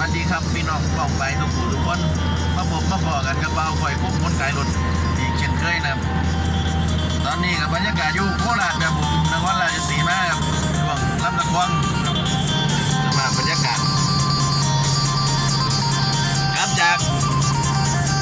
วัสดีครับพี่น้องป้องไปทุกผู้ทุกคนมาพบมาพอกันกับเบาคอยพุ่มคนไก่รถอีกเช่นเคยนะตอนนี้กับบรรยากาศอยู่โคราชครับผมนครราชสีมาครับช่วงลำตะคองครับสภาบรรยากาศกลับจาก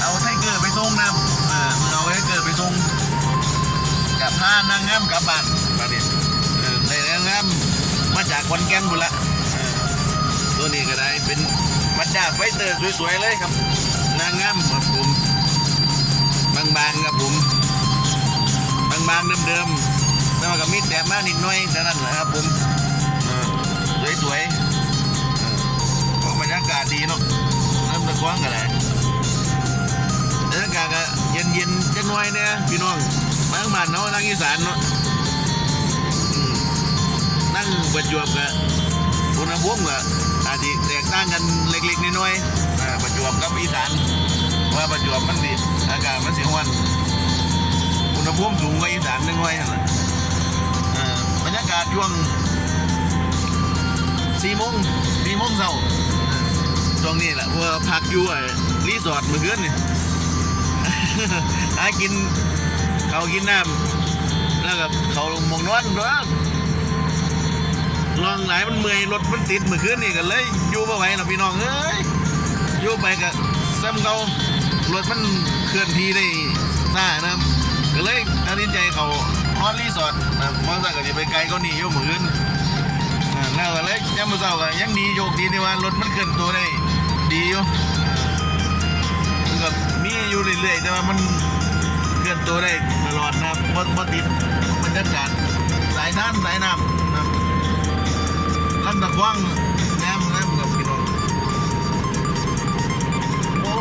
เอาไทเกอร์ไปส่งนะเออเอาไทเกอร์ไปส่งกับผ้านางงามกลับบ้านมาดิเออในนางงามมาจากขอนแก่นบุละ เป็นมัดด้าไฟเตอร์สวยๆเลยครับนางงามครับผมบางๆครับผมบางๆเดิมๆแล้วก็มีแต่มานิดหน่อยเท่านั้นแหละครับผมสวยๆเออโอ้บรรยากาศดีเนาะน้ำตะกว้างกันเลยบรรยากาศก็เย็นๆจังหน่อยเนี่ยพี่น้องบางบ้านเนาะทางอีสานเนาะนั่งประจวบกับอุณหภูมิก็อาจจะแต่างกันเล็กๆน้อยๆอ่าประจวบกับอีสานว่าประจวบมันสิอากาศมันสิร้อนอุณหภูมิสูงกว่าอีสานนึงไว้หั่นล่ะเอ่อบรรยากาศช่วงสี่โมงสี่โมงเช้าเออช่วงนี้แหละว่าพักอยู่ไอ้รีสอร์ทเมื่อคืนนี่ หากินเขาวกินน้ำแล้วก็เขาหมองนอนด้วย ลองหลายมันเมื่อยรถมันติดเมื่อคืนนี่กันเลยอยู่ไม่ไหวหรอกพี่น้องเอ้ยอยู่ไปกับซ้ำเขารถมันเคลื่อนที่ได้ซ่านะครับก็เลยตัดสินใจเขาฮอตรีสอร์ทนะมองสักก็จะไปไกลก็หนีอยู่เหมือนอ่าแล้วก็เลยยังมาเศร้ากันยังดีโยกดีที่ว่ารถมันเคลื่อนตัวได้ดีอยู่มันก็มีอยู่เรื่อยๆแต่ว่ามันเคลื่อนตัวได้ตลอดนะครับบ่บ่ติดบรรยากาศสายน้ำสายน้ำนะครับ ลำตะควังน้ำน้ำกับพี่น้องโอ้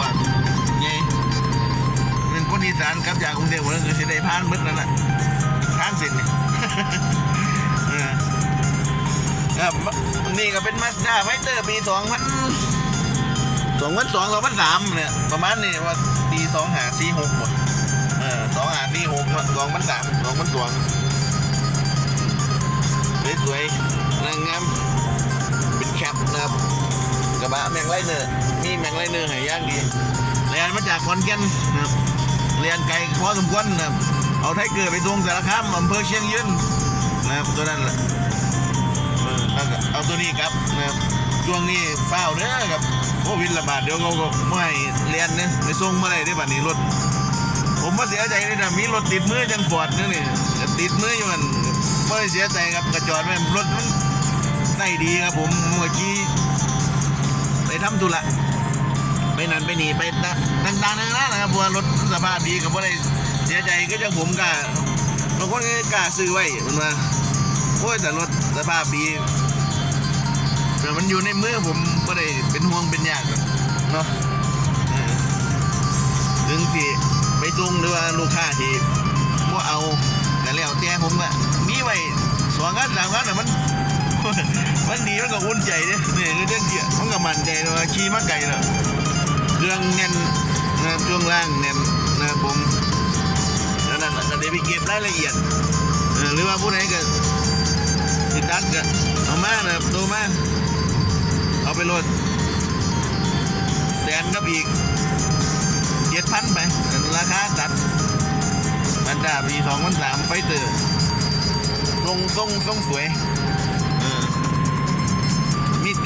ว่าไงเป็นคนอีสานกลับจากกรุงเทพวันนั้นคือสิได้ผ่านมืดนั่นแหละทางเส้นนี่เออครับนี่ก็เป็นมาสด้าไฟเตอร์ปีสองพันสองพันสองสองพันสามเนี่ยประมาณนี้ว่าปีสองหาสี่หกหมดเออสองหาสี่หกสองพันสามสองพันสองสวยๆางงามเป็นแคปนะครับกระบะแมงไลเนอร์มีแมงไลเนอร์ใหายย่างดีเรียนมาจากขอนแก่นนะครับเรียนไกลพอสมควรนะครับเอาไทเกอร์ไปส่งสารคามอำเภอเชียงยืนนะครับตัวนั้นแหละเอาตัวนี้ครับนะครับช่วงนี้เฝ้าวเด้อครับโควิดระบาดเดี๋ยวเขาก็ไม่เรียนเนี่ยไปส่งเมื่อไรได้บัดนี้รถผมมาเสียใจเลยนะมีรถติดมือจังฟอร์ดนี่นี่ติดมืออยู่มันไม่เสียใจครับกระจอดไว้รถมัน ได้ดีครับผมเมื่อกี้ไปทำธุระไปนั่นไปนี่ไปตะต่างๆนานานะครับเพราะว่ารถสภาพดีกับว่าได้เสียใจก็จะผมกล้าบางคนก็กล้าซื้อไว้มันว่าโอ้ยแต่รถสภาพดีแต่มันอยู่ในมือผมก็ได้เป็นห่วงเป็นยากเนาะถึงที่ไปส่งหรือว่าลูกค้าที่ว่าเอาแต่แล้วแต่ผมอะมีไว้สองงันสามงันแต่มัน มันดีมันก็อุ่นใจเนี่ยนี่คือเรื่องเกี่ยมันก็มั่นใจเลยว่าขี่มาไกลเนาะเครื่องแน่นนะครับช่วงล่างแน่นนะผมแล้วนั่นน่ะเดี๋ยวไปเก็บรายละเอียดหรือว่าผู้ใดก็ติดตัดก็เอามานะครับโตมาเอาไปโหลดแสนกับอีกเจ็ดพันไปราคาตัดมันดาปีสองพันสามไฟเตอร์ทรงทรงทรงสวย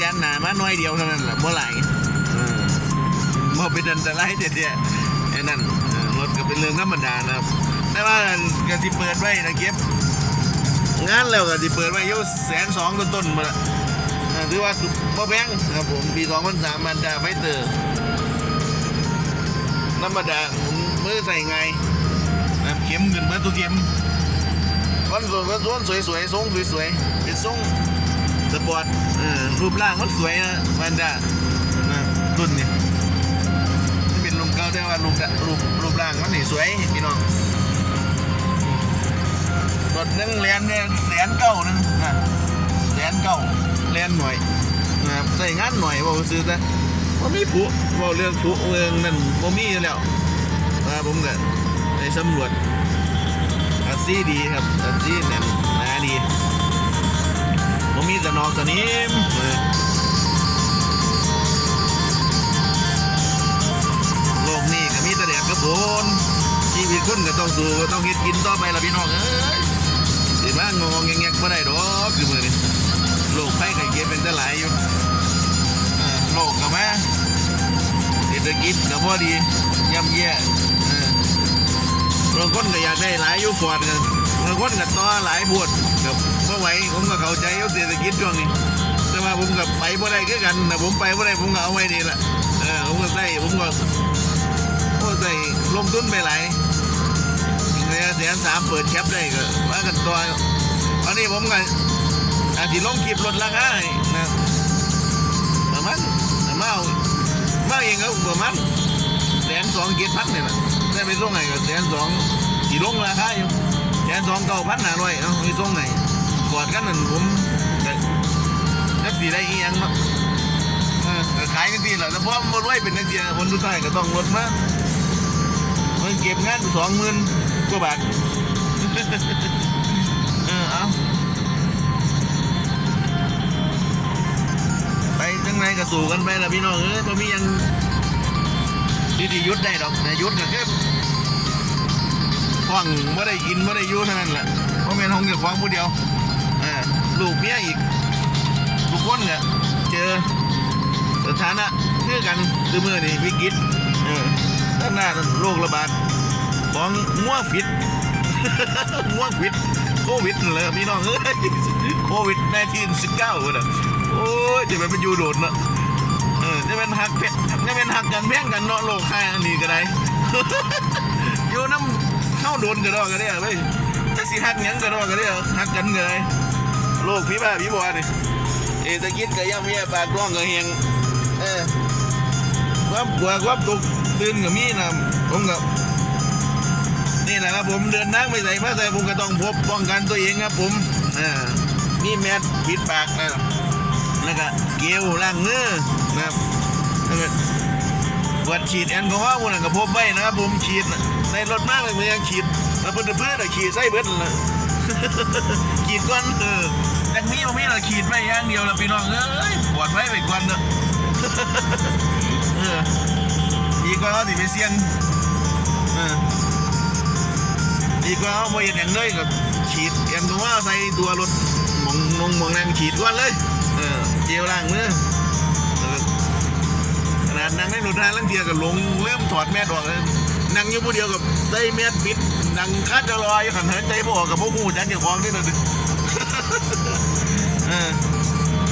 มีแกนหนามาน้อยเดียวเท่านั้นแหละเมื่อไหร่เออบ่เป็นอันตรายเด็ดเนี่ยไอ้นั่นเออรถก็เป็นเรื่องธรรมดานะครับ แต่ว่าก็สิเปิดไว้นะเก็บงานแล้วก็สิเปิดไว้อยู่แสนสองต้นๆมาละเออถือว่าบ่แพงครับผมปีสองพันสามมันดาไฟเตอร์ธรรมดาผมมือใส่ไงนะครับเข็มขึ้นมาตัวเข็มคอนโซลก็ส่วนสวยๆทรงสวยๆเป็นทรงสปอร์ตเออ รูปร่างมันสวยนะมันดานะรุ่นนี้เป็นลุงเก่าแต่ว่ารูปรูปรูปร่างมันนี่สวยพี่น้องรถหนึงเรียนเนี่ยแสนเก้านึงนะแสนเก้าเรียนหน่อยนะครับใส่งานหน่อยบอกซื้อแต่ว่ามีผู้บอกเรื่องผู้เรื่องนั่นบ่มีแล้วมาผมก็ไปสำรวจอาซีดีครับอาซีแน่นนาดี มีแต่นอกสนิมโลกนี้ก็มีแต่แดดกระโบนชีวิตคนก็ต้องสู้ก็ต้องเฮ็ดกินต่อไปละพี่น้องเอ้ยสิมางงงแงงไม่ได้ดอกคือมือนี้โลกไปก็เก็บเป็นแต่หลายอยู่โลกก็มาเศรษฐกิจก็พอดีย่ำแย่บางคนก็อยากได้หลายอยุฟอดกันบางคนก็ต่อหลายบวชกับ ไหวผมก็เข้าใจว่าเศรษฐกิจช่วงนี้ แต่ว่าผมก็ไปบ่ได้คือกันแต่ผมไปบ่ได้ผมก็เอาไว้นี่แหละเออผมก็ใส่ผมก็โอ้ใส่ลงทุนไปหลายเนี่ยแสนสามเปิดแคปได้ก็ว่ากันตัวตอนนี้ผมก็อาจจะลงคลิปลดราคาให้นะประมาณประมาณมาเองก็ประมาณแสนสองเจ็ดพันนี่แหละได้ไปส่งไงก็แสนสองที่ลงราคาอยู่แสนสองเก้าพันห้าร้อยเอาไปส่งไง กอดกันนั่นผมก็นักสีได้อีหยังเนาะเออขายกันทีแหละแต่พอมันรวยเป็นนักเสียคนสุดท้ายก็ต้องลดมามันเก็บงานสองหมื่นกว่าบาทเออเอาไปจังไหนก็สู่กันไปละพี่น้องเอ้ยพอมียังที่ที่ยุดได้ดอกแต่ยุดก็แค่ฟังไม่ได้กินไม่ได้ยุ่เท่านั้นแหละเพราะแม่นห้องเก็บฟังผู้เดียว ลูกเมียอีกทุกคนเนี่ยเจอสถานะคือกันคือมือนี่วิกฤตเออด้านหน้าโรคระบาดของง่วฟิตง่วฟิตโควิดนั่นแหละพี่น้องเอ้ยโควิด19 19คนอะโอ้ยจะเป็นยูโดดเนาะเออจะเป็นหักเพชจะเป็นหักกันแพ่งกันเนาะโลกค่ายอันนี้ก็ได้อยู่น้ำเข้าโดนกันดอกกันได้เว้ยจะสิหักหยังกันดอกกันได้หักกันกันเลยโลกพี่บ้าพี่บอนี่เอตะกิดก็ย่ำแย่ปากร้องก็เฮียงเออความกลัวความตกตื่นก็มีนะผมก็นี่แหละครับผมเดินทางไปใส่ผ้าใส่ผมก็ต้องพบป้องกันตัวเองครับผมอ่ามีแมสปิดปากนะครับแล้วก็เกลียวล้างมือนะครับแล้วก็ตรวจฉีดแอลกอฮอล์พวกนั้นก็พบไว้นะครับผมฉีดในรถมากเลยมันยังฉีดแล้วเพื่อนเพื่อนๆฉีดใส่เบิดเลยขีดก่อนเออแต่มีบ่มี เราขีดไปอย่างเดียวละพี่น้องเอ้ยปลอดภัยไปก่อนเนอะออดีกว่าเขาสิไปเสี่ยงออดีกว่าเขาบ่เห็นอย่างเลยกับฉีดแอลกอฮอล์ใส่ตัวรถหมองมองมองนั่งฉีดก่อนเลยเออเจลล้างมือแล้วก็ขนาดนั่งในรถทางลังเทียกับลงเริ่มถอดแมสออกเลยนั่งอยู่ผู้เดียวกับใส่แมสปิดนั่งคัดจะลอยขันหายใจบ่ออกกับพวกหูจันเจ้าของนี่เลย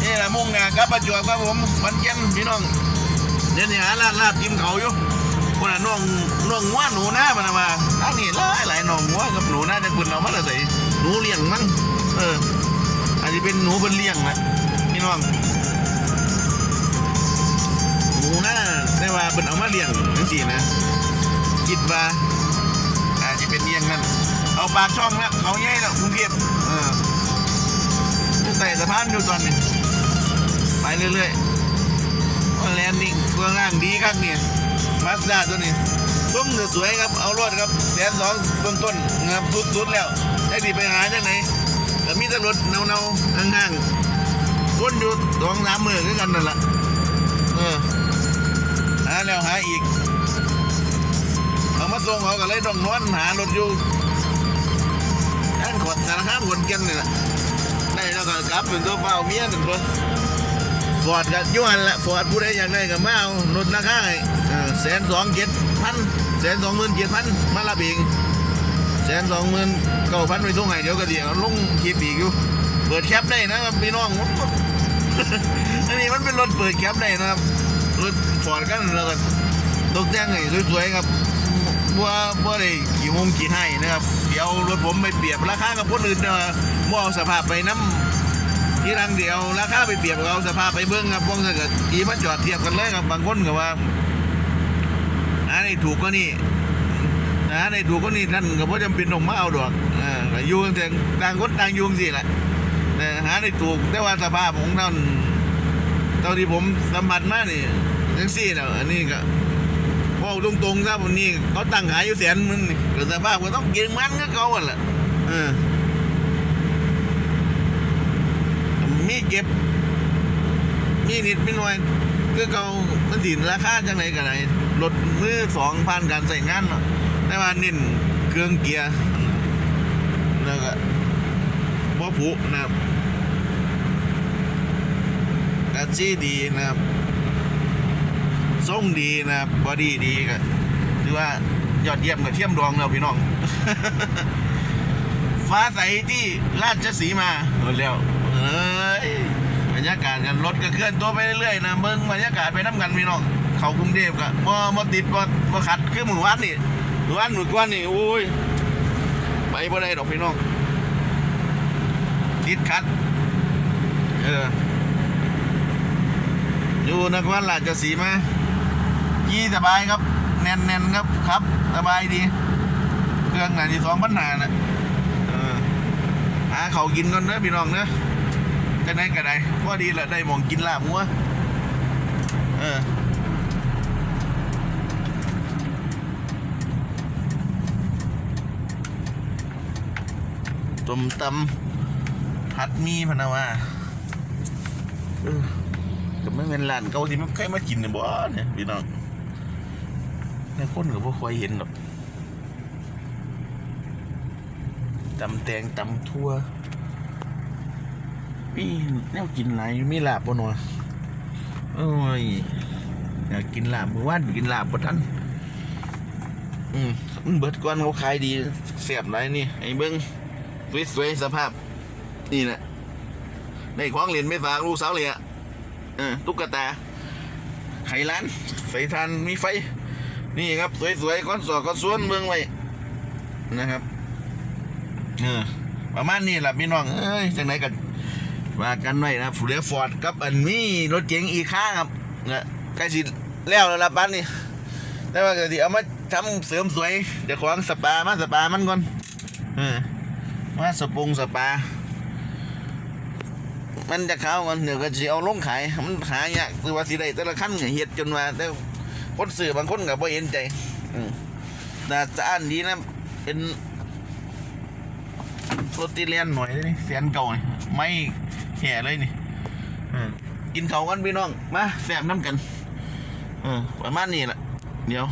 นี่แหละมุ่งหน้ากับประจวบครับผมฟันเก้นพี่น้องเดี๋ยวนี้หาลาดลาบกินเขาอยู่คนน่ะน้องน้องงัวหนูหน้ามันนะมาทางนี้หลายหลายน้องงัวกับหนูหน้าจะคุณเอามาละใส่หนูเลี้ยงมั้งเอออาจจะเป็นหนูเป็นเลี้ยงแหละพี่น้องหนูหน้าได้ว่าเป็นเอามาเลี้ยงทั้งสี่นะคิดว่าอาจจะเป็นเลี้ยงนั่นเอาปากช่องนะเขาใหญ่แล้วกรุงเทพเออ ส่สะพานอยู่ตอนนี้ไปเรื่อยๆแลนดิ้งเครื่องล่างดีครับเนี่ยมาสด้าตัวนี้ส้มเนือสวยครับเอารถครับแสนสองต้นต้นๆนะครับสุดๆแล้วได้ดีไปหาจากไหนก็มีต่รถเนาๆห่างๆคนอยู่สองสามมือกันนั่นแหละเออหาแล้วหาอีกเอามาส่งเขาก็เลยต้องนอนหารถอยู่ท่านขดสารคามขนกันนี่แหละ ก็กลับเป็นตัวเปล่าเมียหนึ่งตัวฟอร์ดกับยุหันละฟอร์ดผู้ใดอยากได้ก็มาเอาลดราคาให้แสนสองเจ็ดพันแสนสองหมื่นเจ็ดพันมารับเองแสนสองหมื่นเก้าพันไปส่งให้เดี๋ยวก็เดี๋ยวลงคลิปอีกอยู่ เปิดแคปได้นะครับพี่น้องอันนี้มันเป็นรถเปิดแคปได้นะครับรถฟอร์ดกันแล้วก็ตกแต่งให้สวยๆครับบัวบัวได้ขี่มงขี่ให้นะครับ เดี๋ยวรถผมไปเปรียบราคากับคนอื่นนะบ่เอสภาพไปน้ำ ที่รังเดียวราคาไปเปรียบกับเอาสภาพไปเบิ้งครับพวกนั้นก็ขี่มาจอดเทียบกันเลยครับบางคนก็ว่าอันนี้ถูกก็นี่อันนี้ถูกก็นี่ท่านก็บ่จำเป็นต้องมาเอาดอกอ่าอยู่แต่ต่างคนต่างยุ่งสิแหละแต่หาได้ถูกแต่ว่าสภาพของท่านเท่าที่ผมสัมผัสมานี่จังซี่นะอันนี้ก็บอกตรงๆครับวันนี้เขาตั้งขายอยู่แสนมันนี่แต่สภาพก็ต้องเกินมันก็เขาอะแหละเออ มีเก็บ มีนิดมีหน่อยคือเขามันสินราคาจังไรกันไรลดมือสองพันการใส่งานเนาะแต่ว่าเน้นเครื่องเกียร์แล้วก็บ่ผุนะครับกระจี้ดีนะครับทรงดีนะครับบอดี้ดีก็ถือว่ายอดเยี่ยมกับเทียมดวงเราพี่น้อง ฟ้าใสที่ราชสีมาหมดแล้ว เอ้ยบรรยากาศกันรถก็เคลื่อนตัวไปเรื่อยๆนะเบิ่งบรรยากาศไปน้ำกันพี่น้องเขากรุงเทพก็บ่บ่ติดบ่บ่ขัดคือหมู่วัดนี่หมู่วัดหมู่กวนนี่โอ้ยไปบ่ได้ดอกพี่น้องติดขัดเอออยู่นครราชสีมาขี่สบายครับ แน่นๆครับครับ สบายดี เครื่องหนาที่สองพันหาน่ะเออหาเขากินก่อนเด้อพี่น้องเด้อ จะไหนก็ได้พอดีแหละได้มองกินลาบหัวเออต้มตำผัดมีพนะว่าเออก็ไม่เป็นร้านเก่าที่ไมันเคยมากินเนี่ยบ่เนี่ยพี่น้องในคนก็บ่ค่อยเห็นหรอกตำแตงตำทั่ว มีแนวกินหลายมีลาบบ่หนอโอ้ยอยากกินลาบเมื่อวานกินลาบบ่ทันอืมเบิดก่อนเขาขายดีเสียบหลายนี่ ไอ้เบิ่งสวยๆสภาพ นี่แหละได้ของเหรียญไม่ฝากลูกสาวเลยอะเออตุ๊กตา ไขร้านไฟทานมีไฟ นี่ครับ สวยๆก้อนสอก้อนสวนเมืองไว้นะครับ เออประมาณนี้แหละพี่น้อง เอ้ยจังไหนกัน ว่ากันไว้นะฟูเรียฟอร์ดกับอันนี้รถเก๋งอีกข้างครับเนี่ยใกล้สิแล้วแล้วละปันนี่แต่ว่าก็สิเอามาทำเสริมสวยเดี๋ยวของสปามาสปามันก่อนเออมาสปงสปา มันจะเข้ากันเดี๋ยวก็จะเอาลงขายมันหายากคือว่าสิได้แต่ละขั้นเนี่ยเฮ็ดจนว่าแต่คนซื้อบางคนก็บ่เห็นใจแต่สะอ้านดีนะเป็นรถตีเลียนหน่อยเลยนี่แสนเก่าไม่ แห่เลยนี่อืมกินเขากันพี่น้อง มาแสบน้ำกันออประมาณนี้แหละเดี๋ยว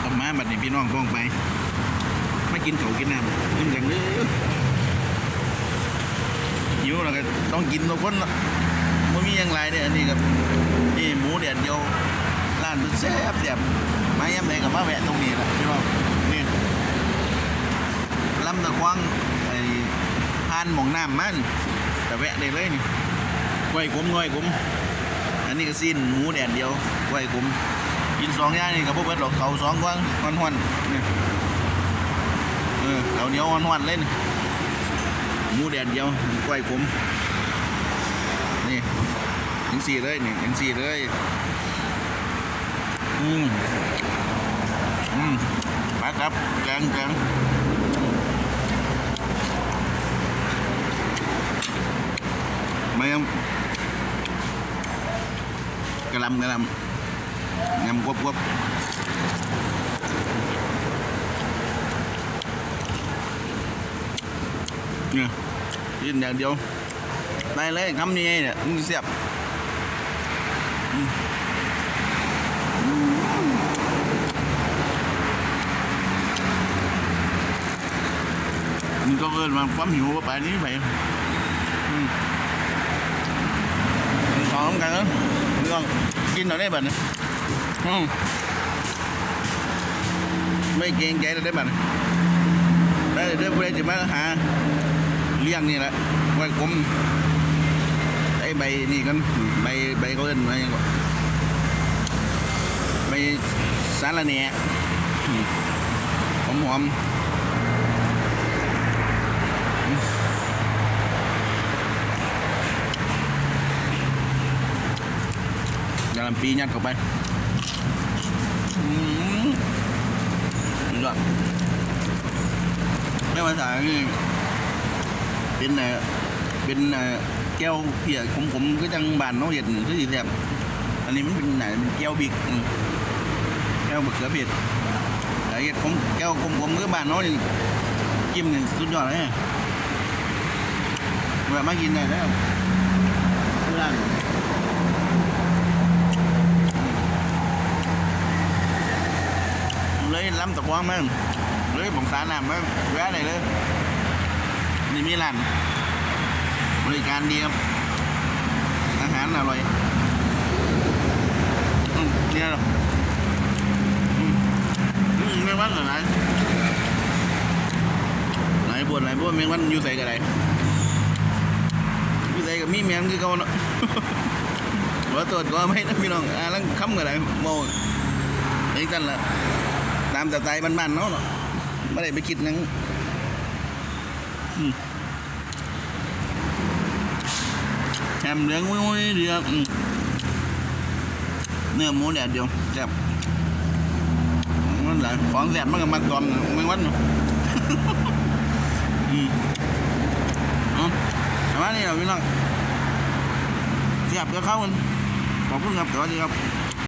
เอามาบัดนี้พี่น้องกล้องไปไม่กินเขากินน้ำกินอย่างนี้หิวเราก็ต้องกินทุกคนละไม่มีอย่างไรเนี่ยอันนี้กับนี่หมูเดียดเดียวร้านมันแซ่บแซ่บมาย้ำไหนกับมาแวะตรงนี้แหละพี่น้องนี่ลำตะควางานหมองน้ำมันแต่แวะได้เลยนี่กล้วยกลมกล้วยกลมอันนี้ก็สิ้นหมูแดดเดียวกล้วยกลมกินสองอย่างนี่กับพวกเบิดหรอกเขาสองกว้างห้อนๆนี่เออเอาเหนียวหวานเลยนี่หมูแดดเดียวกล้วยขมนี่ยังสี่เลยนี่ยังสี่เลยอืมอืมมาครับแกงแกง มายังกระลำกระลำยำกวบกวบเนี่ยกินอย่างเดียวได้เลยคำนี้เนี่ยมึงเสียบมันก็เกินมาความหิวว่าไปนี้ไป อมกันแล้วเรื่องกินหน่อยได้บัดนะอืมไม่เกรงใจเราได้บัดนะได้เรื่องเพื่อนจะมาหาเลี้ยงนี่แหละไว้กลมไอ้ใบนี่กันใบใบเขาเอิ้นไว้ยังใบสาระแหน่อืมหอมหอมอืมยา ลำปียัดเข้าไปอืมสุดยอดไม่ภาษานี่เป็นเอ่อเป็นเอ่อแก้วเพียขมๆก็จังบานน้องเห็ดคือสีแสบอันนี้มันเป็นไหนเป็นแก้วบิ๊กแก้วบักเขือเผ็ดแต่เห็ดขมแก้วขมๆก็บานน้องนี่จิ้มนี่สุดยอดเลยแบบมากินได้แล้วเพื่อน เลยลำตะกวงมั้งเลยผมสาน้ำมาแวะได้เลยนี่มีร้านบริการดีครับอาหารอร่อยอืมเนี่ยหรออืมไม่ว่าอะไรหลายบทหลายบทแมงวันอยู่ใส่กันไรอยู่ใส่กับมีแมงคือเก่าเนาะขอตรวจก็ไม่นะพี่น้องอ่าลังค้ำกันไรโมนี่กันละามแต่ใจบ้านๆเนาะเนาะไม่ได้ไปคิดนังแฮมเหลืองวุ้ยเดียวเนื้อหมูแดดเดียวแซ่บมันหลายของแซ่บมันกับมันตอมไม่วันเนาะอืมเอ๋อประมานี้เราพี่น้องเสียบเดี๋ยวเข้ากันขอบคุณครับสวัสดีครับ